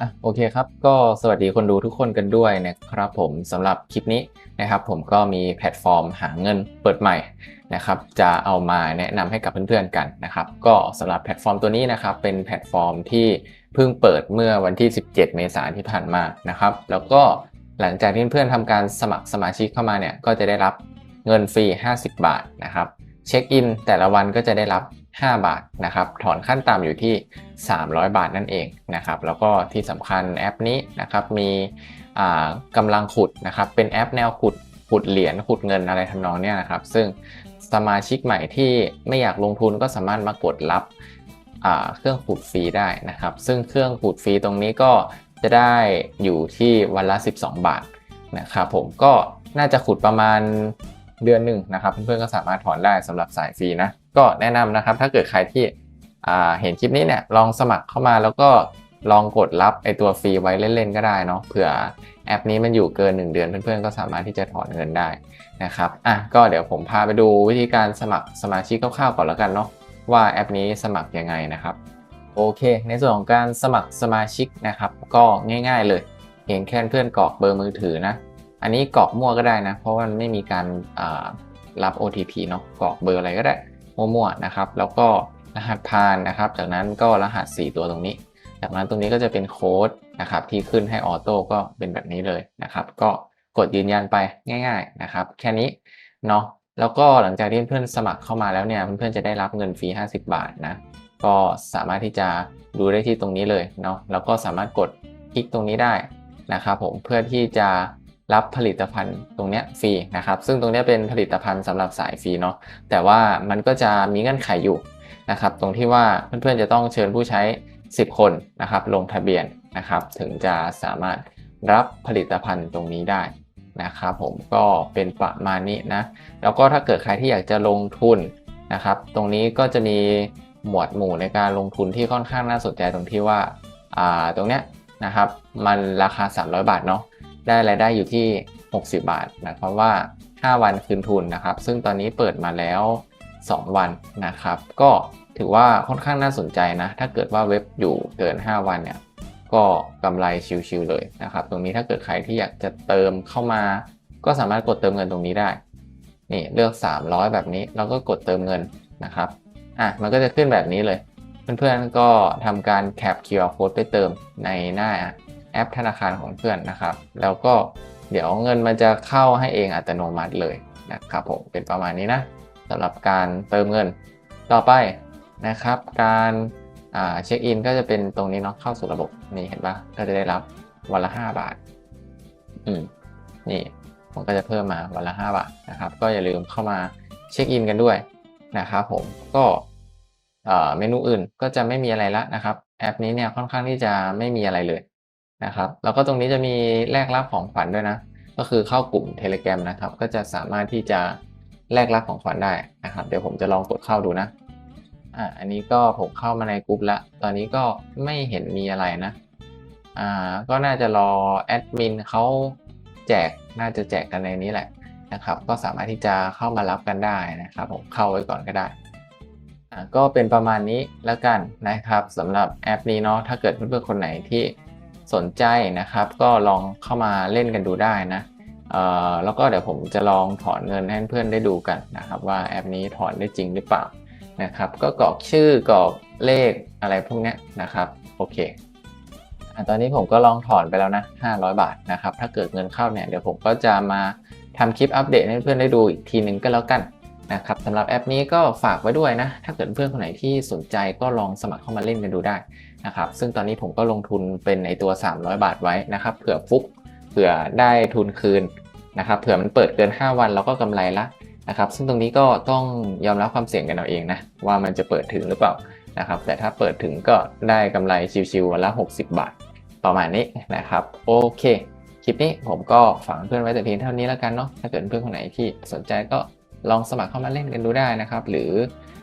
อะโอเคครับ ก็สวัสดีคนดูทุกคนกันด้วยนะครับผมสำหรับคลิปนี้นะครับ ผมก็มีแพลตฟอร์มหาเงินเปิดใหม่นะครับ จะเอามาแนะนำให้กับเพื่อนๆกันนะครับ ก็สำหรับแพลตฟอร์มตัวนี้นะครับ เป็นแพลตฟอร์มที่เพิ่งเปิดเมื่อวันที่ 17 เมษายนที่ผ่านมานะครับ แล้วก็หลังจากที่เพื่อนๆทำการสมัครสมาชิกเข้ามาเนี่ยก็จะได้รับเงินฟรี 50 บาทนะครับ เช็คอินแต่ละวันก็จะได้รับ 5 บาทนะครับ ถอนขั้นต่ำอยู่ที่ 300 บาทนั่นเองนะครับ แล้วก็ที่สำคัญแอปนี้นะครับมีกำลังขุดนะครับ เป็นแอปแนวขุดขุดเหรียญขุดเงินอะไรทำนองเนี้ยนะครับ ซึ่งสมาชิกใหม่ที่ไม่อยากลงทุนก็สามารถมากดรับเครื่องขุดฟรีได้นะครับ ซึ่งเครื่องขุดฟรีตรงนี้ก็จะได้อยู่ที่วันละ 12 บาทนะครับผมก็น่าจะขุดประมาณ เดือนหนึ่งนะครับเพื่อนๆก็สามารถถอนได้สำหรับสายฟรีนะก็แนะนำนะครับถ้าเกิดใครที่เห็นคลิปนี้เนี่ยลองสมัครเข้ามาแล้วก็ลองกดรับไอตัวฟรีไว้เล่นๆก็ได้เนาะเผื่อแอปนี้มันอยู่เกิน 1 เดือนเพื่อนๆก็สามารถที่จะถอนเงินได้นะครับอะก็เดี๋ยวผมพาไปดูวิธีการสมัครสมาชิกคร่าวๆก่อนแล้วกันเนาะว่าแอปนี้สมัครยังไงนะครับโอเค ในส่วนของการสมัครสมาชิกนะครับ ก็ง่าย ๆเลยเพียงแค่เพื่อนกรอกเบอร์มือถือนะ อันนี้กรอกมั่วก็ได้นะ เพราะว่ามันไม่มีการรับ OTP เนาะกรอกเบอร์อะไรก็ได้ มั่วๆนะครับ แล้วก็รหัสผ่านนะครับ จากนั้นก็รหัส 4 ตัวตรงนี้ จากนั้นตรงนี้ก็จะเป็นโค้ดนะครับที่ขึ้นให้ออโต้ก็เป็นแบบนี้เลยนะครับ ก็กดยืนยันไปง่าย ๆนะครับ แค่นี้เนาะแล้วก็หลังจากที่เพื่อนสมัครเข้ามาแล้วเนี่ยเพื่อนๆจะได้รับเงินฟรี 50 บาทนะก็สามารถที่จะดูได้ที่ตรงนี้เลยเนาะแล้วก็สามารถกดคลิกตรงนี้ได้นะครับผมเพื่อที่จะ รับผลิตภัณฑ์ตรงเนี้ยฟรีนะครับ ซึ่งตรงเนี้ยเป็นผลิตภัณฑ์สำหรับสายฟรีเนาะแต่ว่ามันก็จะมีเงื่อนไขอยู่นะครับ ตรงที่ว่าเพื่อนๆจะต้องเชิญผู้ใช้ 10 คนนะครับลงทะเบียนนะครับ ถึงจะสามารถรับผลิตภัณฑ์ตรงนี้ได้นะครับผมก็เป็นประมาณนี้นะแล้วก็ถ้าเกิดใครที่อยากจะลงทุนนะครับ ตรงนี้ก็จะมีหมวดหมู่ในการลงทุนที่ค่อนข้างน่าสนใจตรงที่ว่าอ่าตรงเนี้ยนะครับ มันราคา 300 บาทเนาะ ได้รายได้อยู่ที่ 60 บาทหมายความว่า 5 วันคืนทุนนะครับ ซึ่งตอนนี้เปิดมาแล้ว 2 วันนะครับ ก็ถือว่าค่อนข้างน่าสนใจนะ ถ้าเกิดว่าเว็บอยู่เกิน 5 วันเนี่ย ก็กำไรชิวๆเลยนะครับ ตรงนี้ถ้าเกิดใครที่อยากจะเติมเข้ามา ก็สามารถกดเติมเงินตรงนี้ได้ นี่เลือก 300 แบบนี้แล้วก็กดเติมเงินนะครับ อะมันก็จะขึ้นแบบนี้เลย เพื่อนๆก็ทำการแคป QR code ไปเติมในหน้า แอปธนาคารของเพื่อนนะครับ แล้วก็เดี๋ยวเงินมันจะเข้าให้เองอัตโนมัติเลยนะครับผมเป็นประมาณนี้นะสำหรับการเติมเงินต่อไปนะครับ การเช็คอินก็จะเป็นตรงนี้เนาะเข้าสู่ระบบนี่เห็นปะก็จะได้รับวันละ 5 บาท อืมนี่มันก็จะเพิ่มมาวันละ 5 บาทนะครับ ก็อย่าลืมเข้ามาเช็คอินกันด้วยนะครับผมก็เมนูอื่นก็จะไม่มีอะไรละนะครับ แอปนี้เนี่ยค่อนข้างที่จะไม่มีอะไรเลย นะครับ แล้วก็ตรงนี้จะมีแลกรับของขวัญด้วยนะ ก็คือเข้ากลุ่ม Telegram นะครับ ก็จะสามารถที่จะแลกรับของขวัญได้นะครับ เดี๋ยวผมจะลองกดเข้าดูนะ อ่า อันนี้ก็ผมเข้ามาในกลุ่มละ ตอนนี้ก็ไม่เห็นมีอะไรนะ อ่า ก็น่าจะรอแอดมินเขาแจก น่าจะแจกกันในนี้แหละนะครับ ก็สามารถที่จะเข้ามารับกันได้นะครับ ผมเข้าไว้ก่อนก็ได้อ่าก็เป็นประมาณนี้แล้วกันนะครับสำหรับแอปนี้เนาะถ้าเกิดเพื่อนๆคนไหนที่ สนใจนะครับ ก็ลองเข้ามาเล่นกันดูได้นะแล้วก็เดี๋ยวผมจะลองถอนเงินให้เพื่อนได้ดูกันนะครับ ว่าแอปนี้ถอนได้จริงหรือเปล่านะครับ ก็กรอกชื่อกรอกเลขอะไรพวกนี้นะครับโอเคอตอนนี้ผมก็ลองถอนไปแล้วนะ 500 บาทนะครับ ถ้าเกิดเงินเข้าเนี่ยเดี๋ยวผมก็จะมาทำคลิปอัปเดตให้เพื่อนได้ดูอีกทีหนึ่งก็แล้วกันนะครับสำหรับแอปนี้ก็ฝากไว้ด้วยนะ ถ้าเกิดเพื่อนคนไหนที่สนใจก็ลองสมัครเข้ามาเล่นกันดูได้ นะครับซึ่งตอนนี้ผมก็ลงทุนเป็นในตัว 300 บาทไว้นะครับเผื่อฟุกเผื่อได้ทุนคืนนะครับเผื่อมันเปิดเกิน 5 วันแล้วก็กำไรละนะครับซึ่งตรงนี้ก็ต้องยอมรับความเสี่ยงกันเอาเองนะว่ามันจะเปิดถึงหรือเปล่านะครับแต่ถ้าเปิดถึงก็ได้กำไรชิวๆวันละ 60 บาท ประมาณนี้นะครับโอเคคลิปนี้ผมก็ฝากเพื่อนไว้แต่เพียงเท่านี้แล้วกันเนาะถ้าเกิดเพื่อนคนไหนที่สนใจก็ลองสมัครเข้ามาเล่นกันดูได้นะครับ หรือ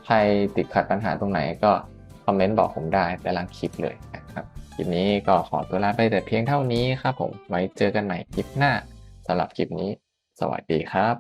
ใครติดขัดปัญหาตรงไหนก็ อมเมนต์บอกผมได้แต่ละคลิปเลยนะครับคลิปนี้ก็ขอตัวลาไปแต่เพียงเท่านี้ครับผมไว้เจอกันใหม่คลิปหน้าสำหรับคลิปนี้ สวัสดีครับ